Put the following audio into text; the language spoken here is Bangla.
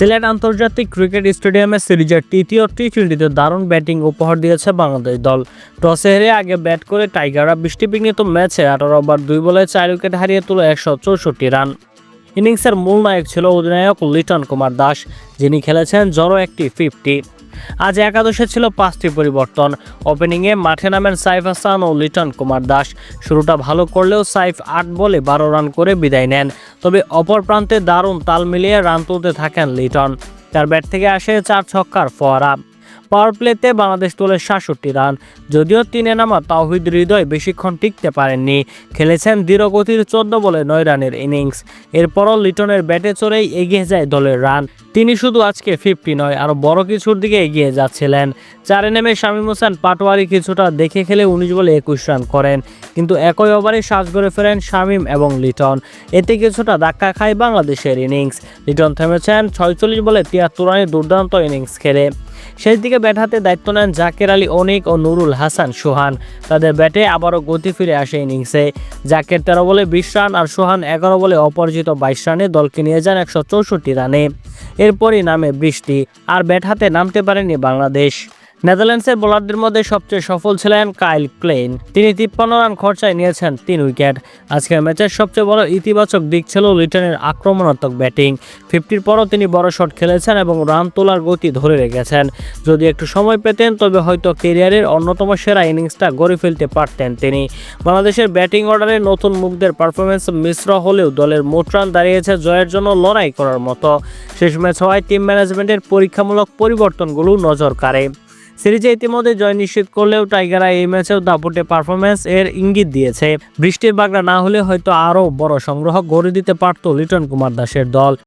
সিলেট আন্তর্জাতিক ক্রিকেট স্টেডিয়ামে সিরিজের তৃতীয় টি টোয়েন্টিতে দারুণ ব্যাটিং উপহার দিয়েছে বাংলাদেশ দল। টসে হেরে আগে ব্যাট করে টাইগাররা বৃষ্টিবিঘ্নিত ম্যাচে আঠারো ওভার, দুই বলে চার উইকেট হারিয়ে তুলে একশো চৌষট্টি রান। ইনিংসের মূল নায়ক ছিল অধিনায়ক লিটন কুমার দাস, যিনি খেলেছেন জড়ো একটি ফিফটি। আজ একাদশে ছিল পাঁচটি পরিবর্তন। ওপেনিংয়ে মাঠে নামেন সাইফ হাসান ও লিটন কুমার দাস। শুরুটা ভালো করলেও সাইফ আট বলে বারো রান করে বিদায় নেন। তবে অপর প্রান্তে দারুণ তাল মিলিয়ে রান তুলতে থাকেন লিটন। তার ব্যাট থেকে আসে চার ছক্কার ফোয়ারা। পাওয়ার প্লেতে বাংলাদেশ তোলে সাতষট্টি রান। যদিও তিনে নামা তাওহিদ হৃদয় বেশিক্ষণ টিকতে পারেননি। খেলেছেন ধীরগতির চোদ্দ বলে নয় রানের ইনিংস। এরপরও লিটনের ব্যাটে চড়েই এগিয়ে যায় দলের রান। তিনি শুধু আজকে ফিফটি নয়, আরও বড় কিছুর দিকে এগিয়ে যাচ্ছিলেন। চারে নেমে শামীম হোসেন পাটোয়ারি কিছুটা দেখে খেলে উনিশ বলে একুশ রান করেন। কিন্তু একই ওভারে সাজ করে ফেরেন শামীম এবং লিটন। এতে কিছুটা ধাক্কা খায় বাংলাদেশের ইনিংস। লিটন থেমেছেন ছয়চল্লিশ বলে তিয়াত্তর রানের দুর্দান্ত ইনিংস খেলে। শেষ দিকে ব্যাট হাতে দায়িত্ব নেন জাকের আলী অনিক ও নুরুল হাসান সোহান। তাদের ব্যাটে আবারও গতি ফিরে আসে ইনিংসে। জাকের তেরো বলে বিশ রান আর সোহান এগারো বলে অপরাজিত বাইশ রানে দলকে নিয়ে যান একশো চৌষট্টি রানে। এরপরই নামে বৃষ্টি, আর ব্যাট হাতে নামতে পারেনি বাংলাদেশ। নেদারল্যান্ডসের বোলারদের মধ্যে সবচেয়ে সফল ছিলেন কাইল ক্লেন তিনি তিপ্পান্ন রান খরচায় নিয়েছেন তিন উইকেট। আজকের ম্যাচের সবচেয়ে বড় ইতিবাচক দিক ছিল লিটনের আক্রমণাত্মক ব্যাটিং। ফিফটির পরও তিনি বড় শট খেলেছেন এবং রান তোলার গতি ধরে রেখেছেন। যদি একটু সময় পেতেন, তবে হয়তো কেরিয়ারের অন্যতম সেরা ইনিংসটা গড়ে ফেলতে পারতেন তিনি। বাংলাদেশের ব্যাটিং অর্ডারে নতুন মুখদের পারফরমেন্স মিশ্র হলেও দলের মোট রান দাঁড়িয়েছে জয়ের জন্য লড়াই করার মতো। শেষ ম্যাচ হওয়ায় টিম ম্যানেজমেন্টের পরীক্ষামূলক পরিবর্তনগুলো নজর কাড়ে। সিরিজে ইতিমধ্যে জয় নিশ্চিত করলেও টাইগাররা এই ম্যাচেও দাপটে পারফরমেন্স এর ইঙ্গিত দিয়েছে। বৃষ্টির বাগড়া না হলে হয়তো আরও বড় সংগ্রহ গড়ে দিতে পারত লিটন কুমার দাসের দল।